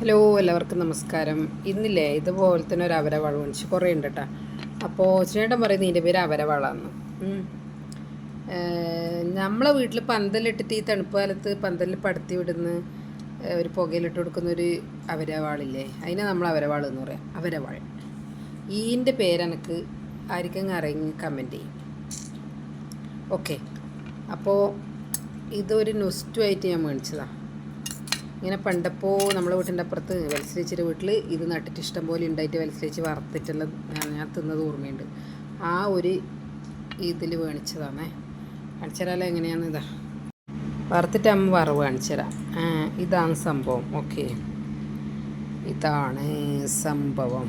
Hello എല്ലാവർക്കും നമസ്കാരം. ഇന്നില്ലേ ഇതുപോലെ തന്നെ ഒരു അവരവാൾ മേടിച്ചു കുറേ ഉണ്ട് കേട്ടോ അപ്പോൾ ചേട്ടൻ പറയുന്നത് ഇതിന്റെ പേര് അവരവാളാന്ന്. നമ്മളെ വീട്ടിൽ പന്തലിട്ടിട്ട് ഈ തണുപ്പ് കാലത്ത് പന്തലിൽ പടുത്തി വിടുന്ന ഒരു പുകയിലിട്ട് കൊടുക്കുന്ന ഒരു അവരവാളില്ലേ? അതിനെ നമ്മൾ അവരവാൾ എന്ന് പറയാം. അവരവാൾ. ഈന്റെ പേരെനക്ക് ആർക്കും അറിയെങ്കിൽ കമന്റ് ചെയ്യും. ഓക്കെ. അപ്പോൾ ഇതൊരു നൊസ്റ്റു ആയിട്ട് ഞാൻ മേടിച്ചതാണ് ഇങ്ങനെ പണ്ടപ്പോൾ നമ്മളെ വീട്ടിന്റെ അപ്പുറത്ത് വത്സരിച്ചിട്ട് വീട്ടിൽ ഇത് നട്ടിട്ട് ഇഷ്ടം പോലെ ഉണ്ടായിട്ട് വത്സരിച്ച് വറുത്തിട്ടുള്ള ഞാൻ തിന്നത് ഓർമ്മയുണ്ട്. ആ ഒരു ഇതിൽ വേണിച്ചതാണേ. കാണിച്ചുതരാലോ എങ്ങനെയാണ് ഇതാ? വറുത്തിട്ട് അമ്മ വറവ് കാണിച്ചുതരാം ഇതാണ് സംഭവം. ഓക്കെ. ഇതാണ് സംഭവം.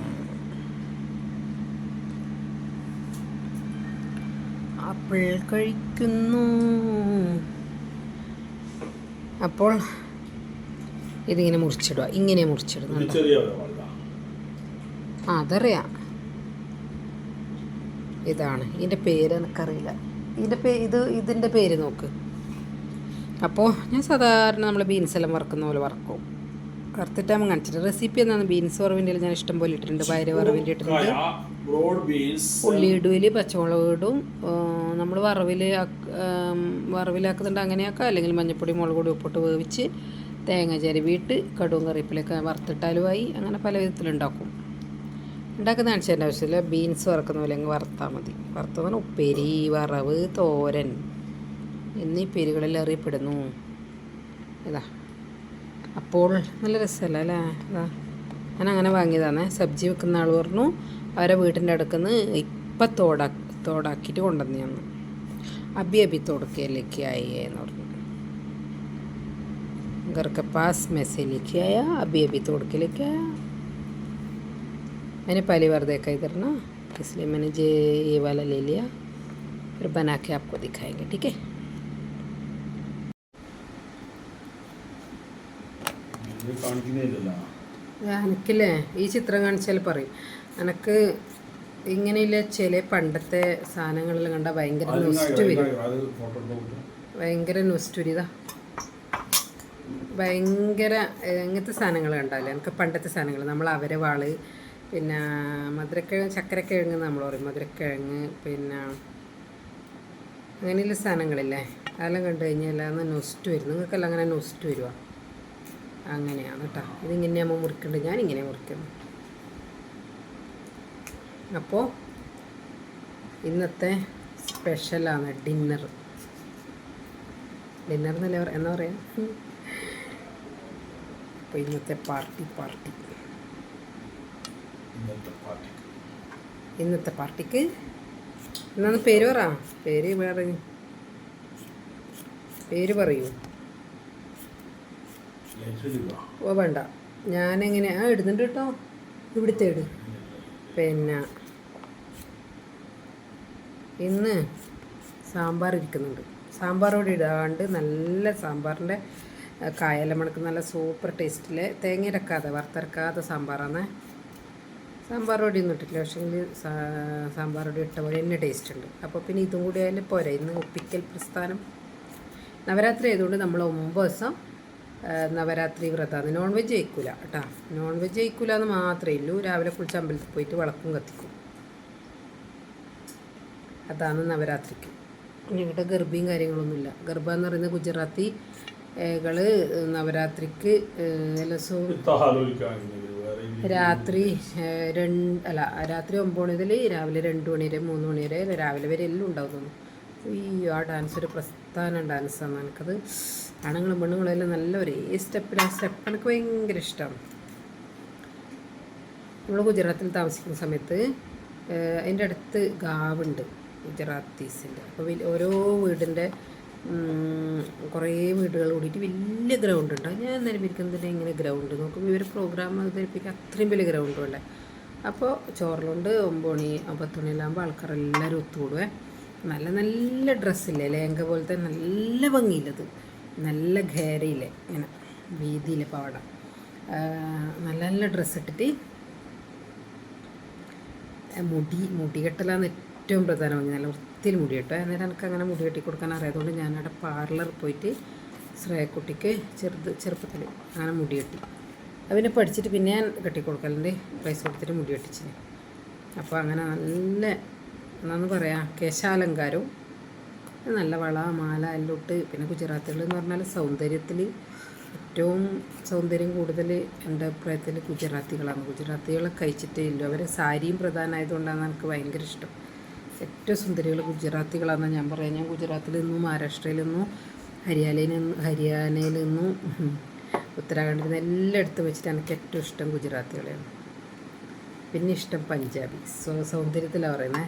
അപ്പോൾ കഴിക്കുന്നു. അപ്പോൾ ഇതിങ്ങനെ മുറിച്ചിടുക. ഇങ്ങനെ മുറിച്ചിടുന്നുണ്ട് വെള്ളമല്ല അതറിയാം. ഇതാണ്. ഇതിന്റെ പേര് എനിക്കറിയില്ല. ഇതിന്റെ പേ ഇത് ഇതിന്റെ പേര് നോക്ക്. അപ്പോൾ ഞാൻ സാധാരണ നമ്മൾ ബീൻസ് എല്ലാം വറക്കുന്ന പോലെ വറക്കും. വറുത്തിട്ടാകുമ്പോൾ കാണിച്ചിട്ട് റെസിപ്പി എന്നാണ് ബീൻസ് വറവിന്റെ ഞാൻ ഇഷ്ടം പോലെ ഇട്ടിട്ടുണ്ട്. പയർ വറവിന്റെ ഇട്ടിട്ടുണ്ട്. ബ്രോഡ് ബീൻസ് ഉള്ളി ഇടുവിൽ പച്ചമുളക് ഇടും നമ്മൾ വറവിൽ വറവിലാക്കുന്നുണ്ട് അങ്ങനെയാക്കാം. അല്ലെങ്കിൽ മഞ്ഞപ്പൊടി മുളക് പൊടി ഉപ്പിട്ട് വേവിച്ച് തേങ്ങ ചിരവിയിട്ട് കടുവും കറിവേപ്പിലൊക്കെ വറുത്തിട്ടാലുമായി അങ്ങനെ പല വിധത്തിലുണ്ടാക്കും. ഉണ്ടാക്കുന്ന കാണിച്ചതിന്റെ ആവശ്യമില്ല ബീൻസ് വറക്കുന്ന പോലെ അങ്ങ് വറുത്താൽ മതി. വറുത്തതാണ് ഉപ്പേരി വറവ് തോരൻ എന്നീ പേരുകളിൽ അറിയപ്പെടുന്നു. ഇതാ. അപ്പോൾ നല്ല രസമല്ല? അല്ലേ? ഇതാ. ഞാൻ അങ്ങനെ വാങ്ങിയതാണ്. സബ്ജി വെക്കുന്ന ആൾ പറഞ്ഞു അവരെ വീട്ടിന്റെ അടുക്കുന്ന് ഇപ്പം തോടാ തോടാക്കിയിട്ട് കൊണ്ടുവന്നു അബി അബി തോടക്കയിലേക്ക് ആയി എന്ന് പറഞ്ഞു. घर के पास में से लेके आया अभी अभी तोड़ के लेके आया मैंने पहली बार देखा इधर ना इसलिए मैंने जे ये वाला ले लिया फिर बना के आपको दिखाएंगे ठीक है ഇത് കാണിക്കുന്നില്ലല്ലോ എനിക്കില്ലേ ഈ ചിത്രം കാണിച്ചാൽ പറയും എനക്ക് ഇങ്ങനെയുള്ള ചില പണ്ടത്തെ സാധനങ്ങളെല്ലാം കണ്ട ഭയങ്കര അത് നൊസ്റ്റു വരും അത് ഫോട്ടോ എടുത്ത് ഭയങ്കര ഇങ്ങനത്തെ സാധനങ്ങൾ കണ്ടാലേ. എനിക്ക് പണ്ടത്തെ സാധനങ്ങൾ നമ്മൾ അവരെ വാൾ പിന്നെ മധുരക്കിഴങ്ങ് ചക്കരക്കിഴങ്ങ് നമ്മൾ പറയും. മധുരക്കിഴങ്ങ് പിന്നെ അങ്ങനെയുള്ള സാധനങ്ങളില്ലേ? അതെല്ലാം കണ്ടു കഴിഞ്ഞാൽ അന്ന് നൊസ്റ്റ് വരും. നിങ്ങൾക്കെല്ലാം അങ്ങനെ നൊസ്റ്റ് വരുവാ? അങ്ങനെയാണ് കേട്ടോ. ഇതിങ്ങനെ നമ്മൾ മുറിക്കേണ്ടത്? ഞാനിങ്ങനെ മുറിക്കുന്നു. അപ്പോൾ ഇന്നത്തെ സ്പെഷ്യലാണ് ഡിന്നർ. ഡിന്നർ എന്നല്ലേ എന്നാ പറയാ? അപ്പോൾ ഇന്നത്തെ പാർട്ടി പാർട്ടി. ഇന്നത്തെ പാർട്ടിക്ക്. എന്നാന്ന് പേര് പറ. പേര് വേറെ. പേര് പറയൂ. ഓ വേണ്ട. ഞാനെങ്ങനെ ആ ഇടുന്നുണ്ട് കേട്ടോ. ഇവിടുത്തെ ഇട്. പിന്നെ ഇന്ന് സാമ്പാർ ഇരിക്കുന്നുണ്ട്. സാമ്പാർ കൂടി ഇടാണ്ട് നല്ല സാമ്പാറിന്റെ കായെല്ലാം മണക്ക് നല്ല സൂപ്പർ ടേസ്റ്റിൽ തേങ്ങ ഇരക്കാതെ വറുത്തരക്കാതെ സാമ്പാറാണ് സാമ്പാർ പൊടി ഒന്നും ഇട്ടില്ല പക്ഷേ സാമ്പാർ പൊടി ഇട്ട പോലെ തന്നെ ടേസ്റ്റ് ഉണ്ട്. അപ്പോൾ പിന്നെ ഇതും കൂടി ആയാലും പോരാ ഇന്ന് ഒപ്പിക്കൽ പ്രസ്ഥാനം. നവരാത്രി ആയതുകൊണ്ട് നമ്മൾ ഒമ്പത് ദിവസം നവരാത്രി വ്രതമാണ് നോൺ വെജ് കഴിക്കൂല കേട്ടോ. നോൺ വെജ് കഴിക്കൂല എന്ന് മാത്രമേ ഉള്ളൂ. രാവിലെ കുളിച്ച് അമ്പലത്തിൽ പോയിട്ട് വിളക്കും കത്തിക്കും. അതാണ് നവരാത്രിക്ക്. ഇവിടെ ഗർഭിയും കാര്യങ്ങളൊന്നുമില്ല. ഗർഭ എന്ന് പറയുന്നത് ഗുജറാത്തി കൾ നവരാത്രിക്ക് രാത്രി രണ്ട് അല്ല രാത്രി ഒമ്പത് മണി മുതൽ രാവിലെ രണ്ട് മണി വരെ മൂന്ന് മണി വരെ രാവിലെ വരെ എല്ലാം ഉണ്ടാവും തോന്നുന്നു. അയ്യോ ആ ഡാൻസ് ഒരു പ്രസ്ഥാന ഡാൻസാണ് എനിക്കത് ആണുങ്ങളും പെണ്ണുങ്ങളും എല്ലാം നല്ല ഒരേ സ്റ്റെപ്പിൽ ആ സ്റ്റെപ്പ് എനിക്ക് ഭയങ്കര ഇഷ്ടമാണ് നമ്മൾ ഗുജറാത്തിൽ താമസിക്കുന്ന സമയത്ത് അതിന്റെ അടുത്ത് ഗാവുണ്ട് ഗുജറാത്തീസിന്റെ അപ്പോൾ ഓരോ വീടിന്റെ കുറേ വീടുകൾ കൂടിയിട്ട് വലിയ ഗ്രൗണ്ട് ഉണ്ട്. ഞാൻ നേരം തന്നെ ഇങ്ങനെ ഗ്രൗണ്ട് നോക്കുമ്പോൾ ഇവർ പ്രോഗ്രാം അവതരിപ്പിക്കാൻ അത്രയും വലിയ ഗ്രൗണ്ട് ഉണ്ട് അപ്പോൾ ചോറിലുണ്ട് ഒമ്പണി മണി പത്ത് മണിയെല്ലാകുമ്പോൾ ആൾക്കാരെല്ലാവരും ഒത്തുകൂടുവേ. നല്ല നല്ല ഡ്രസ്സില്ലേ ലേങ്ക പോലത്തെ നല്ല ഭംഗിയില്ലത് നല്ല ഘേരയില്ലേ ഇങ്ങനെ വീതിയിലെ പാടാം നല്ല നല്ല ഡ്രസ്സ് ഇട്ടിട്ട് മുടി മുടി കെട്ടലാണ് ഏറ്റവും പ്രധാനമായി നല്ല വൃത്തിയിൽ മുടി കേട്ടോ അന്നേരം എനിക്ക് അങ്ങനെ മുടി കെട്ടി കൊടുക്കാൻ അറിയാത്തതുകൊണ്ട് ഞാനവിടെ പാർലർ പോയിട്ട് ശ്രേയക്കുട്ടിക്ക് ചെറുത് ചെറുപ്പത്തിൽ അങ്ങനെ മുടി കെട്ടി. അവനെ പഠിച്ചിട്ട് പിന്നെ ഞാൻ കെട്ടി കെട്ടിക്കൊടുക്കലുണ്ട് പൈസ കൊടുത്തിട്ട് മുടി വെട്ടിച്ചിന് അപ്പോൾ അങ്ങനെ നല്ല എന്നാന്ന് പറയാം കേശാലങ്കാരവും നല്ല വള മാല എല്ലാം ഇട്ട് പിന്നെ ഗുജറാത്തികൾ എന്ന് പറഞ്ഞാൽ സൗന്ദര്യത്തിൽ ഏറ്റവും സൗന്ദര്യം കൂടുതൽ എന്റെ അഭിപ്രായത്തിൽ ഗുജറാത്തികളാണ്. ഗുജറാത്തികളെ കഴിച്ചിട്ടേ ഇല്ല അവർ സാരിയും പ്രധാനമായതുകൊണ്ടാണ് എനിക്ക് ഭയങ്കര ഇഷ്ടം. ഏറ്റവും സുന്ദരികൾ ഗുജറാത്തികളാണെന്ന് ഞാൻ പറയാം. ഞാൻ ഗുജറാത്തിൽ നിന്നും മഹാരാഷ്ട്രയിൽ നിന്നും ഹരിയാനയിൽ നിന്ന് ഹരിയാനയിൽ നിന്നും ഉത്തരാഖണ്ഡിൽ നിന്ന് എല്ലായിടത്തും വെച്ചിട്ട് എനിക്ക് ഏറ്റവും ഇഷ്ടം ഗുജറാത്തികളെയാണ്. പിന്നെ ഇഷ്ടം പഞ്ചാബി. സോ സൗന്ദര്യത്തിലാണ് പറയുന്നത്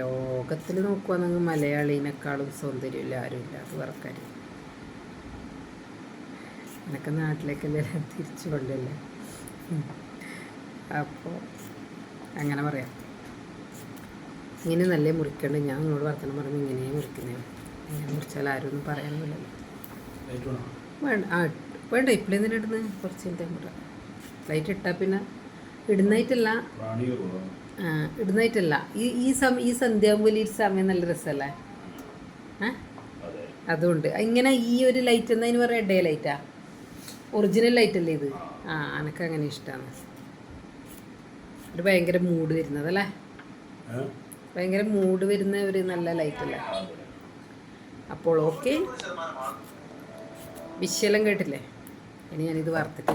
ലോകത്തിൽ നോക്കുവാണെങ്കിൽ മലയാളീനേക്കാളും സൗന്ദര്യമില്ല ആരുമില്ല. അത് വർക്കാരി എനക്കെ നാട്ടിലേക്കല്ലേ തിരിച്ചു കൊണ്ടല്ലേ അപ്പോൾ അങ്ങനെ പറയാം. ഇങ്ങനെ നല്ല മുറിക്കേണ്ടത് ഞാൻ നിങ്ങളോട് വർത്തനം പറയുമ്പോൾ ഇങ്ങനെ മുറിക്കുന്നേ. ഇങ്ങനെ മുറിച്ചാൽ ആരും ഒന്നും പറയാനൊന്നുമില്ലല്ലോ വേണ്ട. ആ വേണ്ട. ഇപ്പോഴേ തന്നെ ഇടുന്നത് കുറച്ച് കഴിഞ്ഞാൽ ലൈറ്റ് ഇട്ടാൽ പിന്നെ ഇടുന്നതായിട്ടല്ല. ഇടുന്നായിട്ടല്ല വേണം ഇടുന്നതായിട്ടല്ല. ഈ ഈ സമയം ഈ സന്ധ്യാകുമ്പോൾ ഈ സമയം നല്ല രസമല്ലേ ഏ? അതുകൊണ്ട്. ഇങ്ങനെ ഈ ഒരു ലൈറ്റ് എന്നതിന് പറയാം ഡേ ലൈറ്റാ ഒറിജിനൽ ലൈറ്റല്ലേ ഇത്? ആ എനക്ക് അങ്ങനെ ഇഷ്ടമാണ് ഒരു ഭയങ്കര മൂഡ് വരുന്നതല്ലേ? ഭയങ്കര മൂഡ് വരുന്ന ഒരു നല്ല ലൈറ്റല്ലേ അപ്പോൾ ഓക്കെ വിശലം കേട്ടില്ലേ? ഇനി ഞാനിത് വറുത്തിട്ട്